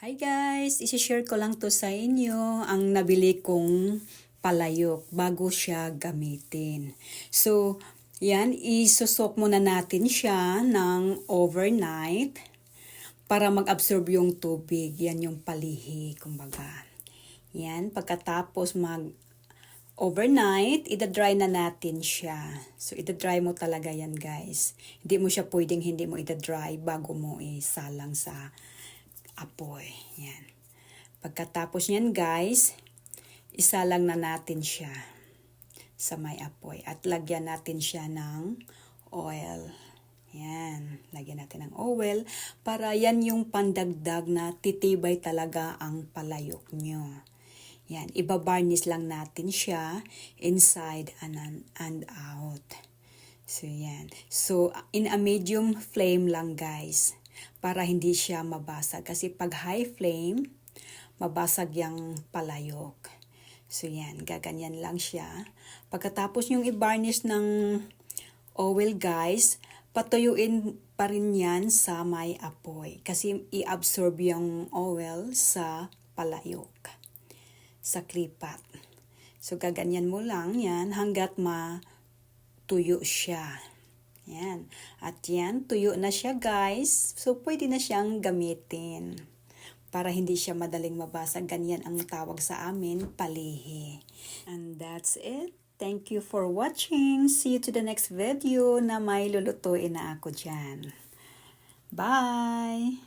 Hi guys! Isishare ko lang to sa inyo ang nabili kong palayok bago siya gamitin. So, yan, isusok muna natin siya ng overnight para mag-absorb yung tubig. Yan yung palihi, kumbaga. Yan, pagkatapos mag overnight, ida-dry na natin siya. So, ida-dry mo talaga yan, guys. Hindi mo siya pwedeng hindi mo ida-dry bago mo isalang sa apoy. Yan. Pagkatapos niyan, guys, isalang na natin siya sa may apoy. At lagyan natin siya ng oil. Yan. Lagyan natin ng oil para yan yung pandagdag na titibay talaga ang palayok nyo. Yan. Ibabarnish lang natin siya inside and, and out. So, yan. So, in a medium flame lang, guys. Para hindi siya mabasag. Kasi pag high flame, mabasag yung palayok. So, yan. Gaganyan lang siya. Pagkatapos yung i-varnish ng oil, guys, patuyuin pa rin yan sa may apoy. Kasi i-absorb yung oil sa palayok. Sa klipat. So, gaganyan mo lang yan hanggat matuyo siya. Yan. At yan, tuyo na siya guys. So, pwede na siyang gamitin. Para hindi siya madaling mabasag. Ganyan ang tawag sa amin, palihi. And that's it. Thank you for watching. See you to the next video na may lulutuin na ako dyan. Bye!